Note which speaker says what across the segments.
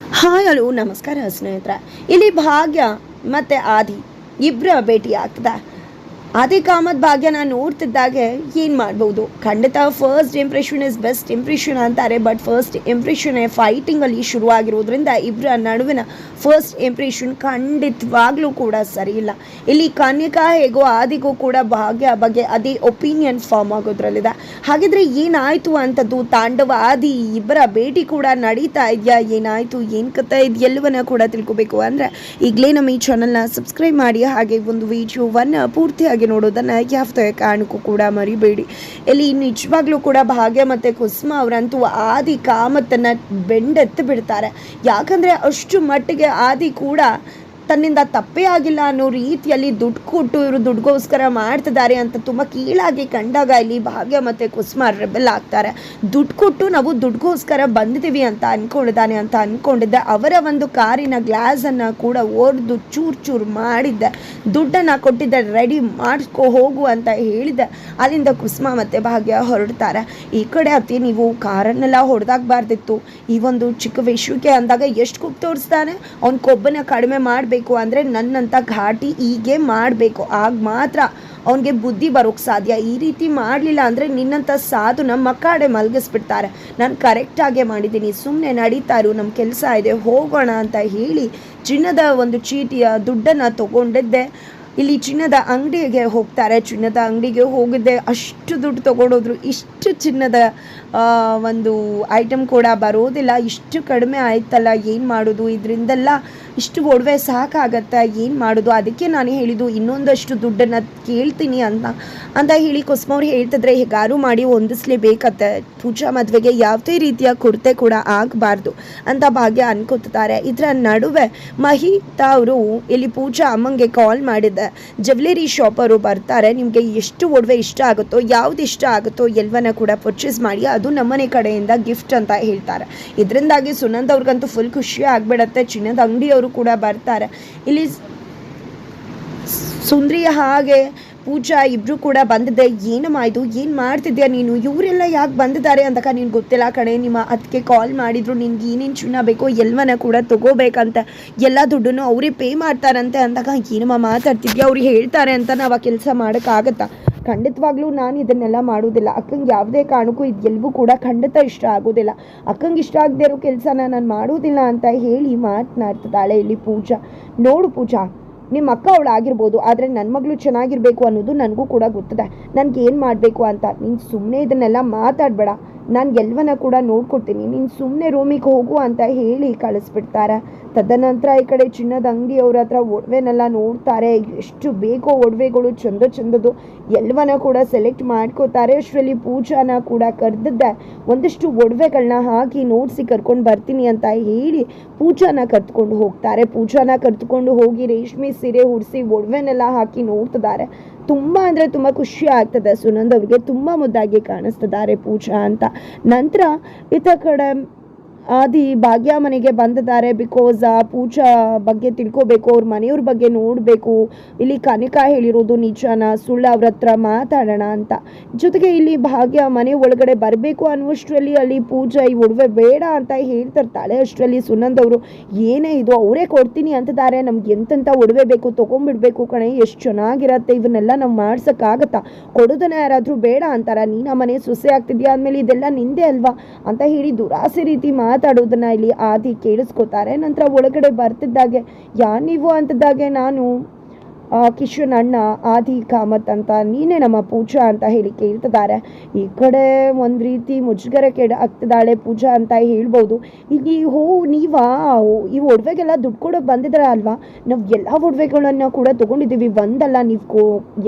Speaker 1: Hi hello ನಮಸ್ಕಾರ ಸ್ನೇಹಿತರೆ. ಇಲ್ಲಿ ಭಾಗ್ಯ ಮತ್ತೆ ಆದಿ ಇಬ್ಬರ ಭೇಟಿ ಆಗ್ತದೆ ಆದಿ ಕಾಮತ್ ಭಾಗ್ಯನ ನೋಡ್ತಿದ್ದಾಗೆ ಏನು ಮಾಡ್ಬೋದು ಖಂಡಿತ first impression is best impression ಅಂತಾರೆ ಬಟ್ ಫಸ್ಟ್ ಇಂಪ್ರೆಷನ್ ಫೈಟಿಂಗಲ್ಲಿ ಶುರುವಾಗಿರೋದ್ರಿಂದ ಇಬ್ಬರ ನಡುವಿನ ಫಸ್ಟ್ ಇಂಪ್ರೆಷನ್ ಖಂಡಿತವಾಗ್ಲೂ ಕೂಡ ಸರಿ ಇಲ್ಲ. ಇಲ್ಲಿ ಕನ್ಯಕಾ ಹೇಗೋ ಆದಿಗೂ ಕೂಡ ಭಾಗ್ಯ ಬಗ್ಗೆ ಅದೇ ಒಪಿನಿಯನ್ ಫಾರ್ಮ್ ಆಗೋದ್ರಲ್ಲಿದೆ. ಹಾಗಿದ್ರೆ ಏನಾಯಿತು ಅಂತದ್ದು ತಾಂಡವ ಆದಿ ಇಬ್ಬರ ಭೇಟಿ ಕೂಡ ನಡೀತಾ ಇದೆಯಾ? ಏನಾಯಿತು? ಏನು ಕತೆ ಇದೆಲ್ಲವನ್ನ ಕೂಡ ತಿಳ್ಕೊಬೇಕು. ಅಂದರೆ ಈಗಲೇ ನಮ್ಮ ಈ ಚಾನಲ್ನ ಸಬ್ಸ್ಕ್ರೈಬ್ ಮಾಡಿ, ಹಾಗೆ ಒಂದು ವಿಡಿಯೋವನ್ನು ಪೂರ್ತಿಯಾಗಿ ನೋಡೋದನ್ನು ಯಾವುದೇ ಕಾರಣಕ್ಕೂ ಕೂಡ ಮರಿಬೇಡಿ. ಇಲ್ಲಿ ನಿಜವಾಗ್ಲೂ ಕೂಡ ಭಾಗ್ಯ ಮತ್ತು ಕುಸುಮ ಅವರಂತೂ ಆದಿ ಕಾಮತ್ತನ್ನು ಬೆಂಡೆತ್ತು ಬಿಡ್ತಾರೆ. ಯಾಕಂದರೆ ಅಷ್ಟು ಮಟ್ಟಿಗೆ ಆದಿ ಕೂಡ ತನ್ನಿಂದ ತಪ್ಪೇ ಆಗಿಲ್ಲ ಅನ್ನೋ ರೀತಿಯಲ್ಲಿ ದುಡ್ಡು ಕೊಟ್ಟು ಇವರು ದುಡ್ಡುಗೋಸ್ಕರ ಮಾಡ್ತಿದ್ದಾರೆ ಅಂತ ತುಂಬ ಕೀಳಾಗಿ ಕಂಡಾಗ ಇಲ್ಲಿ ಭಾಗ್ಯ ಮತ್ತು ಕುಸುಮ ರೆಬೆಲ್ ಆಗ್ತಾರೆ. ದುಡ್ಡು ಕೊಟ್ಟು ನಾವು ದುಡ್ಗೋಸ್ಕರ ಬಂದಿದ್ದೀವಿ ಅಂತ ಅಂದ್ಕೊಂಡಿದ್ದಾನೆ ಅಂತ ಅಂದ್ಕೊಂಡಿದ್ದೆ ಅವರ ಒಂದು ಕಾರಿನ ಗ್ಲಾಸನ್ನು ಕೂಡ ಒಡೆದು ಚೂರು ಚೂರು ಮಾಡಿದ್ದೆ. ದುಡ್ಡನ್ನು ಕೊಟ್ಟಿದ್ದೆ, ರೆಡಿ ಮಾಡಿಸ್ಕೊ ಹೋಗು ಅಂತ ಹೇಳಿದ್ದೆ. ಅಲ್ಲಿಂದ ಕುಸುಮ ಮತ್ತು ಭಾಗ್ಯ ಹೊರಡ್ತಾರೆ. ಈ ಕಡೆ ಅತಿ ನೀವು ಕಾರನ್ನೆಲ್ಲ ಹೊಡೆದಾಗಬಾರ್ದಿತ್ತು. ಈ ಒಂದು ಚಿಕ್ಕ ವಿಷಯಕ್ಕೆ ಅಂದಾಗ ಎಷ್ಟು ಕುಪ್ ತೋರಿಸ್ತಾನೆ? ಅವ್ನ ಕೊಬ್ಬನ್ನ ಕಡಿಮೆ ಮಾಡಬೇಕು. ಅಂದರೆ ನನ್ನಂಥ ಘಾಟಿ ಹೀಗೆ ಮಾಡಬೇಕು. ಆಗ ಮಾತ್ರ ಅವನಿಗೆ ಬುದ್ಧಿ ಬರೋಕ್ಕೆ ಸಾಧ್ಯ. ಈ ರೀತಿ ಮಾಡಲಿಲ್ಲ ಅಂದರೆ ನಿನ್ನಂಥ ಸಾಧು ನಮ್ಮ ಮಕ್ಕಡೆ ಮಲಗಿಸ್ಬಿಡ್ತಾರೆ. ನಾನು ಕರೆಕ್ಟಾಗೇ ಮಾಡಿದ್ದೀನಿ. ಸುಮ್ಮನೆ ನಡೀತಾ ಇರು ನಮ್ಮ ಕೆಲಸ ಇದೆ, ಹೋಗೋಣ ಅಂತ ಹೇಳಿ ಚಿನ್ನದ ಒಂದು ಚೀಟಿಯ ದುಡ್ಡನ್ನು ತಗೊಂಡಿದ್ದೆ. ಇಲ್ಲಿ ಚಿನ್ನದ ಅಂಗಡಿಗೆ ಹೋಗ್ತಾರೆ. ಚಿನ್ನದ ಅಂಗಡಿಗೆ ಹೋಗಿದ್ದೆ ಅಷ್ಟು ದುಡ್ಡು ತಗೊಂಡೋದ್ರು ಇಷ್ಟು ಚಿನ್ನದ ಒಂದು ಐಟಮ್ ಕೂಡ ಬರೋದಿಲ್ಲ. ಇಷ್ಟು ಕಡಿಮೆ ಆಯ್ತಲ್ಲ, ಏನು ಮಾಡೋದು? ಇದರಿಂದೆಲ್ಲ ಇಷ್ಟು ಒಡವೆ ಸಾಕಾಗತ್ತೆ? ಏನು ಮಾಡೋದು? ಅದಕ್ಕೆ ನಾನು ಹೇಳಿದ್ದು, ಇನ್ನೊಂದಷ್ಟು ದುಡ್ಡನ್ನು ಕೇಳ್ತೀನಿ ಅಂತ. ಅಂತ ಹೇಳಿ ಕೊಸ್ಮವ್ರು ಹೇಳ್ತಿದ್ರೆ ಹೇಗಾರು ಮಾಡಿ ಹೊಂದಿಸ್ಲೇಬೇಕತ್ತೆ ಪೂಜಾ ಮದುವೆಗೆ ಯಾವುದೇ ರೀತಿಯ ಕೊರತೆ ಕೂಡ ಆಗಬಾರ್ದು ಅಂತ ಭಾಗ್ಯ ಅನ್ಕೋತಿದ್ದಾರೆ ಇದರ ನಡುವೆ ಮಹಿತಾ ಅವರು, ಇಲ್ಲಿ ಪೂಜಾ ಅಮ್ಮಂಗೆ ಕಾಲ್ ಮಾಡಿದ್ದೆ ಜ್ಯುವೆಲರಿ ಶಾಪರು ಬರ್ತಾರೆ. ನಿಮಗೆ ಎಷ್ಟು ಒಡವೆ ಇಷ್ಟ ಆಗುತ್ತೋ, ಯಾವ್ದು ಇಷ್ಟ ಆಗುತ್ತೋ ಎಲ್ಲವನ್ನ ಕೂಡ ಪರ್ಚೇಸ್ ಮಾಡಿ, ಅದು ನಮ್ಮನೆ ಕಡೆಯಿಂದ ಗಿಫ್ಟ್ ಅಂತ ಹೇಳ್ತಾರೆ. ಇದರಿಂದಾಗಿ ಸುನಂದ್ ಅವ್ರಿಗಂತೂ ಫುಲ್ ಖುಷಿ ಆಗ್ಬಿಡತ್ತೆ. ಚಿನ್ನದ ಅಂಗಡಿಯವರು ಕೂಡ ಬರ್ತಾರೆ. ಇಲ್ಲಿ ಸುಂದ್ರಿಯ ಹಾಗೆ ಪೂಜಾ ಇಬ್ರು ಕೂಡ ಬಂದಿದೆ. ಏನಮ್ಮ ಇದು? ಏನು ಮಾಡ್ತಿದ್ಯಾ ನೀನು? ಇವರೆಲ್ಲ ಯಾಕೆ ಬಂದಿದ್ದಾರೆ ಅಂತಕ ನೀನು ಗೊತ್ತಿಲ್ಲ ಕಣೆ. ನಿಮ್ಮ ಅದಕ್ಕೆ ಕಾಲ್ ಮಾಡಿದ್ರು. ನಿನ್ಗೆ ಏನೇನು ಚಿನ್ನ ಬೇಕೋ ಎಲ್ಲವನ್ನ ಕೂಡ ತಗೋಬೇಕಂತ. ಎಲ್ಲ ದುಡ್ಡನ್ನು ಅವರೇ ಪೇ ಮಾಡ್ತಾರಂತೆ ಅಂದಾಗ ಏನಮ್ಮ ಮಾತಾಡ್ತಿದ್ಯಾ? ಅವ್ರಿಗೆ ಹೇಳ್ತಾರೆ ಅಂತ ನಾವು ಆ ಕೆಲಸ ಮಾಡೋಕ್ಕಾಗತ್ತಾ? ಖಂಡಿತವಾಗ್ಲೂ ನಾನು ಇದನ್ನೆಲ್ಲ ಮಾಡೋದಿಲ್ಲ. ಅಕ್ಕಂಗೆ ಯಾವುದೇ ಕಾರಣಕ್ಕೂ ಇದು ಎಲ್ಲವೂ ಕೂಡ ಖಂಡಿತ ಇಷ್ಟ ಆಗೋದಿಲ್ಲ. ಅಕ್ಕಂಗೆ ಇಷ್ಟ ಆಗದೆ ಇರೋ ಕೆಲಸನ ನಾನು ಮಾಡೋದಿಲ್ಲ ಅಂತ ಹೇಳಿ ಮಾತನಾಡ್ತಿದ್ದಾಳೆ ಇಲ್ಲಿ ಪೂಜಾ. ನೋಡು ಪೂಜಾ. ನಿಮ್ಮ ಅಕ್ಕ ಅವಳು ಆಗಿರ್ಬೋದು, ಆದರೆ ನನ್ನ ಮಗಳು ಚೆನ್ನಾಗಿರಬೇಕು ಅನ್ನೋದು ನನಗೂ ಕೂಡ ಗೊತ್ತಿದೆ. ನನಗೆ ಏನು ಮಾಡಬೇಕು ಅಂತ? ನೀನು ಸುಮ್ಮನೆ ಇದನ್ನೆಲ್ಲ ಮಾತಾಡಬೇಡ. ನಾನು ಎಲ್ಲವನ್ನ ಕೂಡ ನೋಡ್ಕೊಡ್ತೀನಿ. ನೀನು ಸುಮ್ಮನೆ ರೂಮಿಗೆ ಹೋಗು ಅಂತ ಹೇಳಿ ಕಳಿಸ್ಬಿಡ್ತಾರೆ. ತದನಂತರ ಈ ಕಡೆ ಚಿನ್ನದ ಅಂಗಡಿಯವ್ರ ಹತ್ರ ಒಡವೆನೆಲ್ಲ ನೋಡ್ತಾರೆ. ಎಷ್ಟು ಬೇಕೋ ಒಡವೆಗಳು, ಚಂದ ಚಂದದ್ದು ಎಲ್ಲವನ್ನ ಕೂಡ ಸೆಲೆಕ್ಟ್ ಮಾಡ್ಕೋತಾರೆ. ಅಷ್ಟರಲ್ಲಿ ಪೂಜಾನ ಕೂಡ ಕರೆದಿದ್ದೆ. ಒಂದಷ್ಟು ಒಡವೆಗಳನ್ನ ಹಾಕಿ ನೋಡಿಸಿ ಕರ್ಕೊಂಡು ಬರ್ತೀನಿ ಅಂತ ಹೇಳಿ ಪೂಜಾನ ಕರ್ತ್ಕೊಂಡು ಹೋಗ್ತಾರೆ. ಪೂಜಾನ ಕರ್ತ್ಕೊಂಡು ಹೋಗಿ ರೇಷ್ಮೆ ಸೀರೆ ಉಡಿಸಿ ಒಡವೆನೆಲ್ಲ ಹಾಕಿ ನೋಡ್ತಿದ್ದಾರೆ. ತುಂಬ ಅಂದರೆ ತುಂಬ ಖುಷಿ ಆಗ್ತದೆ. ಸುನಂದ್ ಅವ್ರಿಗೆ ತುಂಬ ಮುದ್ದಾಗಿ ಕಾಣಿಸ್ತಿದ್ದಾರೆ ಪೂಜಾ ಅಂತ. ನಂತರ ಇತ್ತ ಕಡೆ ಆದಿ ಭಾಗ್ಯ ಮನೆಗೆ ಬಂದಿದ್ದಾರೆ ಬಿಕಾಸ್ ಪೂಜಾ ಬಗ್ಗೆ ತಿಳ್ಕೊಬೇಕು, ಅವ್ರ ಮನೆಯವ್ರ ಬಗ್ಗೆ ನೋಡಬೇಕು. ಇಲ್ಲಿ ಕನಿಕಾ ಹೇಳಿರೋದು ನಿಜಾನ, ಸುಳ್ಳು ಅವ್ರ ಹತ್ರ ಮಾತಾಡೋಣ ಅಂತ. ಜೊತೆಗೆ ಇಲ್ಲಿ ಭಾಗ್ಯ ಮನೆ ಒಳಗಡೆ ಬರಬೇಕು ಅನ್ನುವಷ್ಟರಲ್ಲಿ ಅಲ್ಲಿ ಪೂಜಾ, ಈ ಒಡವೆ ಬೇಡ ಅಂತ ಹೇಳ್ತಿರ್ತಾಳೆ. ಅಷ್ಟರಲ್ಲಿ ಸುನಂದ್ ಅವರು, ಏನೇ ಇದು, ಅವರೇ ಕೊಡ್ತೀನಿ ಅಂತಿದ್ದಾರೆ. ನಮ್ಗೆ ಎಂತೆಂಥ ಒಡವೆ ಬೇಕು ತೊಗೊಂಡ್ಬಿಡ್ಬೇಕು ಕಣೆ, ಎಷ್ಟು ಚೆನ್ನಾಗಿರತ್ತೆ ಇವನ್ನೆಲ್ಲ ನಾವು ಮಾಡ್ಸೋಕ್ಕಾಗತ್ತಾ? ಕೊಡೋದನ್ನ ಯಾರಾದರೂ ಬೇಡ ಅಂತಾರ? ನೀನು ಆ ಮನೆ ಸೊಸೆ ಆಗ್ತಿದ್ಯಾ ಅಂದಮೇಲೆ ಇದೆಲ್ಲ ನಿಂದೆ ಅಲ್ವಾ? ಅಂತ ಹೇಳಿ ದುರಾಸೆ ರೀತಿ ಮಾತಾಡೋದನ್ನ ಇಲ್ಲಿ ಆದಿ ಕೇಳಿಸ್ಕೊತಾರೆ. ನಂತರ ಒಳಗಡೆ ಬರ್ತಿದ್ದಾಗೆ ಯಾ ನೀವು? ಅಂತಿದ್ದಾಗೆ ನಾನು ಕಿಶನ್ ಅಣ್ಣ ಆದಿ ಕಾಮತ್ ಅಂತ ನೀನೇ ನಮ್ಮ ಪೂಜಾ ಅಂತ ಹೇಳಿ ಕೇಳ್ತಿದ್ದಾರೆ. ಈ ಕಡೆ ಒಂದು ರೀತಿ ಮುಜುಗರ ಕೆಡ ಆಗ್ತಿದ್ದಾಳೆ ಪೂಜಾ ಅಂತ ಹೇಳ್ಬೋದು. ಇಲ್ಲಿ ಹೋ, ನೀವಾ ಈ ಒಡವೆಗೆಲ್ಲ ದುಡ್ಡು ಕೊಡೋಕೆ ಬಂದಿದ್ರ ಅಲ್ವಾ? ನಾವು ಎಲ್ಲ ಒಡವೆಗಳನ್ನು ಕೂಡ ತೊಗೊಂಡಿದ್ದೀವಿ. ಒಂದಲ್ಲ, ನೀವು ಕೋ,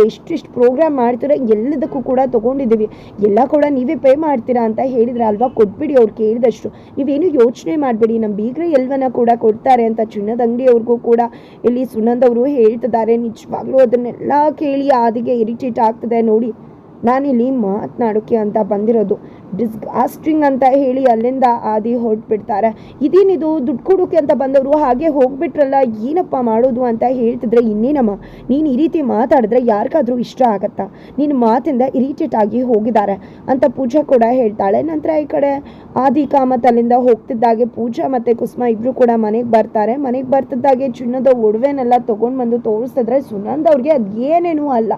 Speaker 1: ಎಷ್ಟಿಷ್ಟು ಪ್ರೋಗ್ರಾಮ್ ಮಾಡ್ತೀರ ಎಲ್ಲದಕ್ಕೂ ಕೂಡ ತೊಗೊಂಡಿದ್ದೀವಿ. ಎಲ್ಲ ಕೂಡ ನೀವೇ ಪೇ ಮಾಡ್ತೀರಾ ಅಂತ ಹೇಳಿದ್ರ ಅಲ್ವಾ? ಕೊಟ್ಬಿಡಿ ಅವ್ರು ಕೇಳಿದಷ್ಟು. ನೀವೇನು ಯೋಚನೆ ಮಾಡಬೇಡಿ. ನಮ್ಮ ಬೀಗ್ರೆ ಎಲ್ಲವನ್ನ ಕೂಡ ಕೊಡ್ತಾರೆ ಅಂತ ಚಿನ್ನದ ಅಂಗಡಿಯವ್ರಿಗೂ ಕೂಡ ಇಲ್ಲಿ ಸುನಂದ್ ಅವರು ಹೇಳ್ತಿದ್ದಾರೆ. ನಿಜವಾಗ್ಲೂ ಅದನ್ನೆಲ್ಲ ಕೇಳಿ ಆದಿಗೆ ಇರಿಟೇಟ್ ಆಗ್ತದೆ ನೋಡಿ. ನಾನಿಲ್ಲಿ ಮಾತನಾಡೋಕ್ಕೆ ಅಂತ ಬಂದಿರೋದು. ಡಿಸ್ಗಾಸ್ಟಿಂಗ್ ಅಂತ ಹೇಳಿ ಅಲ್ಲಿಂದ ಆದಿ ಹೊರಟ್ಬಿಡ್ತಾರೆ. ಇದೇನಿದು? ದುಡ್ಡು ಕೊಡೋಕೆ ಅಂತ ಬಂದವರು ಹಾಗೆ ಹೋಗ್ಬಿಟ್ರಲ್ಲ, ಏನಪ್ಪ ಮಾಡೋದು ಅಂತ ಹೇಳ್ತಿದ್ರೆ ಇನ್ನೇನಮ್ಮ? ನೀನು ಈ ರೀತಿ ಮಾತಾಡಿದ್ರೆ ಯಾರಿಗಾದ್ರೂ ಇಷ್ಟ ಆಗತ್ತಾ? ನಿನ್ನ ಮಾತಿಂದ ಇರಿಟೇಟ್ ಆಗಿ ಹೋಗಿದ್ದಾರೆ ಅಂತ ಪೂಜಾ ಕೂಡ ಹೇಳ್ತಾಳೆ. ನಂತರ ಈ ಕಡೆ ಆದಿ ಕಾಮತ್ ಅಲ್ಲಿಂದ ಹೋಗ್ತಿದ್ದಾಗೆ ಪೂಜಾ ಮತ್ತು ಕುಸುಮ ಇಬ್ಬರು ಕೂಡ ಮನೆಗೆ ಬರ್ತಾರೆ. ಮನೆಗೆ ಬರ್ತಿದ್ದಾಗೆ ಚಿನ್ನದ ಒಡವೆನೆಲ್ಲ ತೊಗೊಂಡು ಬಂದು ತೋರಿಸಿದ್ರೆ ಸುನಂದ್ ಅವ್ರಿಗೆ ಅದು ಏನೇನೂ ಅಲ್ಲ.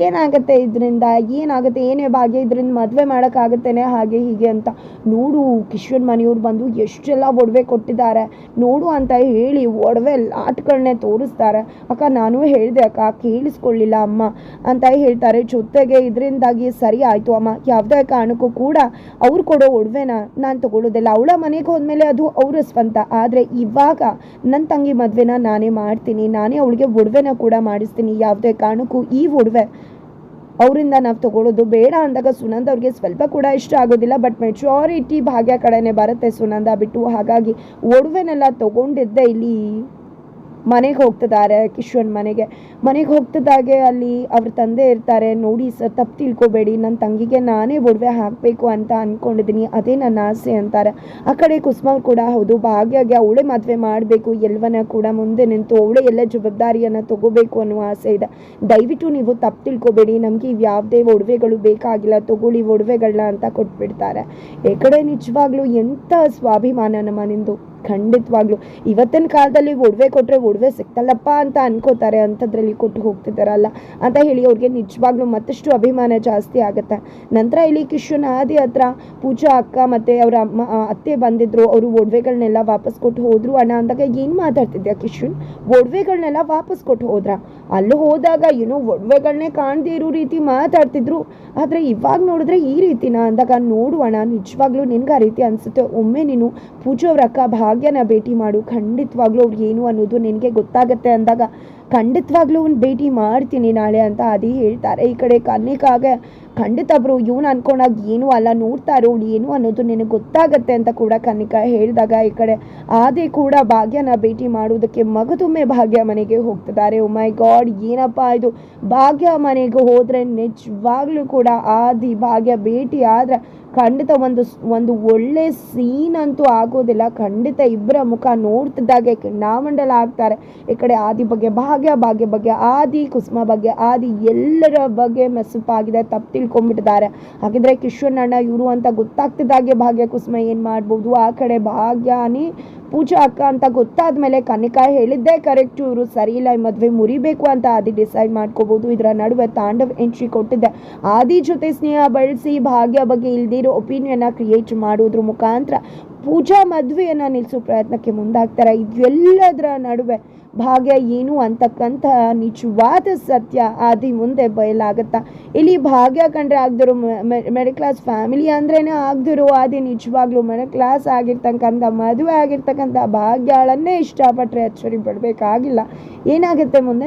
Speaker 1: ಏನಾಗತ್ತೆ ಇದರಿಂದ? ಏನಾಗುತ್ತೆ? ಏನೇ ಭಾಗ್ಯ ಇದರಿಂದ ಮದುವೆ ಮಾಡೋಕ್ಕಾಗತ್ತೇನೆ, ಹಾಗೆ ಹೀಗೆ ಅಂತ. ನೋಡು, ಕಿಶೋರ್ ಮನೆಯವ್ರು ಬಂದು ಎಷ್ಟೆಲ್ಲ ಒಡವೆ ಕೊಟ್ಟಿದ್ದಾರೆ. ನೋಡು ಅಂತ ಹೇಳಿ ಒಡವೆ ಲಾಟ್ಗಳನ್ನೇ ತೋರಿಸ್ತಾರೆ. ಅಕ್ಕ, ನಾನು ಹೇಳಿದೆ, ಅಕ್ಕ, ಕೇಳಿಸ್ಕೊಳ್ಳಿಲ್ಲ ಅಮ್ಮ ಅಂತ ಹೇಳ್ತಾರೆ. ಜೊತೆಗೆ ಇದರಿಂದಾಗಿ ಸರಿ ಆಯಿತು ಅಮ್ಮ. ಯಾವುದೇ ಕಾರಣಕ್ಕೂ ಕೂಡ ಅವ್ರು ಕೊಡೋ ಒಡವೆನ ನಾನು ತಗೊಳ್ಳೋದಿಲ್ಲ. ಅವಳ ಮನೆಗೆ ಹೋದ್ಮೇಲೆ ಅದು ಅವ್ರ ಸ್ವಂತ. ಆದರೆ ಇವಾಗ ನನ್ನ ತಂಗಿ ಮದುವೆನ ನಾನೇ ಮಾಡ್ತೀನಿ. ನಾನೇ ಅವಳಿಗೆ ಒಡವೆನ ಕೂಡ ಮಾಡಿಸ್ತೀನಿ. ಯಾವುದೇ ಕಾರಣಕ್ಕೂ ಈ ಒಡವೆ ಅವರಿಂದ ನಾವು ತಗೊಳ್ಳೋದು ಬೇಡ ಅಂದಾಗ ಸುನಂದ ಅವ್ರಿಗೆ ಸ್ವಲ್ಪ ಕೂಡ ಇಷ್ಟ ಆಗೋದಿಲ್ಲ ಬಟ್ ಮೆಚುರಿಟಿ ಭಾಗ್ಯ ಕಡೆನೇ ಬರುತ್ತೆ ಸುನಂದ ಬಿಟ್ಟು. ಹಾಗಾಗಿ ಒಡವೆನೆಲ್ಲ ತಗೊಂಡಿದ್ದೆ ಇಲ್ಲಿ. ಮನೆಗೆ ಹೋಗ್ತಿದ್ದಾರೆ ಕಿಶೋರ್ ಮನೆಗೆ. ಮನೆಗೆ ಹೋಗ್ತಿದ್ದಾಗೆ ಅಲ್ಲಿ ಅವ್ರ ತಂದೆ ಇರ್ತಾರೆ, ನೋಡಿ ಸರ್ ತಪ್ಪು ತಿಳ್ಕೊಬೇಡಿ ನನ್ನ ತಂಗಿಗೆ ನಾನೇ ಒಡವೆ ಹಾಕಬೇಕು ಅಂತ ಅಂದ್ಕೊಂಡಿದ್ದೀನಿ ಅದೇ ನನ್ನ ಆಸೆ ಅಂತಾರೆ. ಆ ಕಡೆ ಕುಸುಮ ಕೂಡ ಹೌದು, ಭಾಗ್ಯಗೆ ಅವಳೇ ಮದುವೆ ಮಾಡಬೇಕು ಎಲ್ಲವನ್ನ ಕೂಡ ಮುಂದೆ ನಿಂತು ಅವಳೇ ಎಲ್ಲ ಜವಾಬ್ದಾರಿಯನ್ನು ತಗೋಬೇಕು ಅನ್ನೋ ಆಸೆ ಇದೆ. ದಯವಿಟ್ಟು ನೀವು ತಪ್ಪು ತಿಳ್ಕೊಬೇಡಿ, ನಮಗೆ ಇವು ಯಾವುದೇ ಒಡವೆಗಳು ಬೇಕಾಗಿಲ್ಲ, ತಗೊಳ್ಳಿ ಒಡವೆಗಳನ್ನ ಅಂತ ಕೊಟ್ಬಿಡ್ತಾರೆ. ಈ ಕಡೆ ನಿಜವಾಗ್ಲೂ ಎಂಥ ಸ್ವಾಭಿಮಾನ ನಮ್ಮ ನಿಂದು. ಖಂಡಿತವಾಗ್ಲು. ಇವತ್ತಿನ ಕಾಲದಲ್ಲಿ ಒಡವೆ ಕೊಟ್ಟರೆ ಒಡವೆ ಸಿಕ್ತಲ್ಲಪ್ಪ ಅಂತ ಅನ್ಕೋತಾರೆ, ಅಂಥದ್ರಲ್ಲಿ ಕೊಟ್ಟು ಹೋಗ್ತಿದ್ದಾರಲ್ಲ ಅಂತ ಹೇಳಿ ಅವ್ರಿಗೆ ನಿಜವಾಗ್ಲೂ ಮತ್ತಷ್ಟು ಅಭಿಮಾನ ಜಾಸ್ತಿ ಆಗುತ್ತೆ. ನಂತರ ಇಲ್ಲಿ ಕಿಶನ್ ಆದಿ ಹತ್ರ ಪೂಜಾ ಅಕ್ಕ ಮತ್ತು ಅವರ ಅಮ್ಮ ಅತ್ತೆ ಬಂದಿದ್ರು. ಅವರು ಒಡವೆಗಳನ್ನೆಲ್ಲ ವಾಪಸ್ ಕೊಟ್ಟು ಹೋದ್ರು. ಅಣ್ಣ, ಅಂದಾಗ ಏನು ಮಾತಾಡ್ತಿದ್ಯಾ ಕಿಶುನ್ ಒಡವೆಗಳನ್ನೆಲ್ಲ ವಾಪಸ್ ಕೊಟ್ಟು ಹೋದ್ರ? ಅಲ್ಲಿ ಹೋದಾಗ ಏನೋ ಒಡವೆಗಳನ್ನೇ ಕಾಣದೇ ಇರೋ ರೀತಿ ಮಾತಾಡ್ತಿದ್ರು. ಆದರೆ ಇವಾಗ ನೋಡಿದ್ರೆ ಈ ರೀತಿನ? ಅಂದಾಗ ನೋಡು ಅಣ್ಣ, ನಿಜವಾಗ್ಲೂ ನಿನ್ಗೆ ಆ ರೀತಿ ಅನಿಸುತ್ತೆ. ಒಮ್ಮೆ ನೀನು ಪೂಜಾ ಅವ್ರ ಅಕ್ಕ ಭಾಗ್ಯನ ಭೇಟಿ ಮಾಡು. ಖಂಡಿತವಾಗ್ಲೂ ಅವ್ರಿಗೆ ಏನು ಅನ್ನೋದು ನಿನಗೆ ಗೊತ್ತಾಗುತ್ತೆ ಅಂದಾಗ ಖಂಡಿತವಾಗ್ಲೂ ಒಂದು ಭೇಟಿ ಮಾಡ್ತೀನಿ ನಾಳೆ ಅಂತ ಅದೇ ಹೇಳ್ತಾರೆ. ಈ ಕಡೆ ಕನ್ನಿಕಾಗೆ ಖಂಡಿತ ಬ್ರೋ, ಇವನು ಅನ್ಕೊಂಡಾಗ ಏನೂ ಅಲ್ಲ, ನೋಡ್ತಾ ಇರೋಳು ಏನು ಅನ್ನೋದು ನಿನಗೆ ಗೊತ್ತಾಗತ್ತೆ ಅಂತ ಕೂಡ ಕನ್ನಿಕಾ ಹೇಳಿದಾಗ ಈ ಕಡೆ ಆದಿ ಕೂಡ ಭಾಗ್ಯನ ಭೇಟಿ ಮಾಡುವುದಕ್ಕೆ ಮಗದೊಮ್ಮೆ ಭಾಗ್ಯ ಮನೆಗೆ ಹೋಗ್ತಿದ್ದಾರೆ. ಓ ಮೈ ಗಾಡ್ ಏನಪ್ಪ ಇದು? ಭಾಗ್ಯ ಮನೆಗೆ ಹೋದರೆ ನಿಜವಾಗ್ಲೂ ಕೂಡ ಆದಿ ಭಾಗ್ಯ ಭೇಟಿ ಆದ್ರೆ ಖಂಡಿತ ಒಂದು ಒಂದು ಒಳ್ಳೆ ಸೀನ್ ಅಂತೂ ಆಗೋದಿಲ್ಲ. ಖಂಡಿತ ಇಬ್ಬರ ಮುಖ ನೋಡ್ತಿದ್ದಾಗೆ ನಾಮಂಡಲ ಆಗ್ತಾರೆ ಈ ಕಡೆ ಆದಿ ಬಗ್ಗೆ, ಭಾಗ್ಯ ಭಾಗ್ಯ ಬಗ್ಗೆ, ಆದಿ ಕುಸುಮ ಬಗ್ಗೆ, ಆದಿ ಎಲ್ಲರ ಬಗ್ಗೆ ಮೆಸಪಾಗಿದೆ ತಪ್ಪು ತಿಳ್ಕೊಂಡ್ಬಿಟ್ಟಿದ್ದಾರೆ. ಹಾಗಿದ್ರೆ ಕಿಶೋರ್ ಇವರು ಅಂತ ಗೊತ್ತಾಗ್ತಿದ್ದಾಗೆ ಭಾಗ್ಯ ಕುಸುಮ ಏನು ಮಾಡ್ಬೋದು? ಆ ಕಡೆ ಭಾಗ್ಯನೇ ಪೂಜಾ ಅಕ್ಕ ಅಂತ ಗೊತ್ತಾದ ಮೇಲೆ ಕನಿಕಾ ಹೇಳಿದ್ದೇ ಕರೆಕ್ಟ್ ಇವರು ಸರಿ ಇಲ್ಲ, ಈ ಮದುವೆ ಮುರಿಬೇಕು ಅಂತ ಆದಿ ಡಿಸೈಡ್ ಮಾಡ್ಕೋಬಹುದು ಇದರ ನಡುವೆ ತಾಂಡವ್ ಎಂಟ್ರಿ ಕೊಟ್ಟಿದ್ದೆ ಆದಿ ಜೊತೆ ಸ್ನೇಹ ಬಳಸಿ, ಭಾಗ್ಯ ಬಗ್ಗೆ ಇಲ್ದಿರೋ ಒಪಿನಿಯನ್ನ ಕ್ರಿಯೇಟ್ ಮಾಡೋದ್ರ ಮುಖಾಂತರ ಪೂಜಾ ಮದುವೆಯನ್ನು ನಿಲ್ಲಿಸೋ ಪ್ರಯತ್ನಕ್ಕೆ ಮುಂದಾಗ್ತಾರೆ. ಇದೆಲ್ಲದರ ನಡುವೆ ಭಾಗ್ಯ ಏನು ಅಂತಕ್ಕಂತಹ ನಿಜವಾದ ಸತ್ಯ ಆದಿ ಮುಂದೆ ಬಯಲಾಗತ್ತಾ. ಇಲ್ಲಿ ಭಾಗ್ಯ ಕಂಡ್ರೆ ಆಗದಿರೋ ಮಿಡಲ್ ಕ್ಲಾಸ್ ಫ್ಯಾಮಿಲಿ ಅಂದ್ರೇನೆ ಆಗದಿರೋ ಆದಿ ನಿಜವಾಗ್ಲೂ ಮಿಡಲ್ ಕ್ಲಾಸ್ ಆಗಿರ್ತಕ್ಕಂಥ, ಮದುವೆ ಆಗಿರ್ತಕ್ಕಂಥ ಭಾಗ್ಯಗಳನ್ನೇ ಇಷ್ಟಪಟ್ಟರೆ ಅಚ್ಚರಿ ಪಡಬೇಕಾಗಿಲ್ಲ. ಏನಾಗುತ್ತೆ ಮುಂದೆ?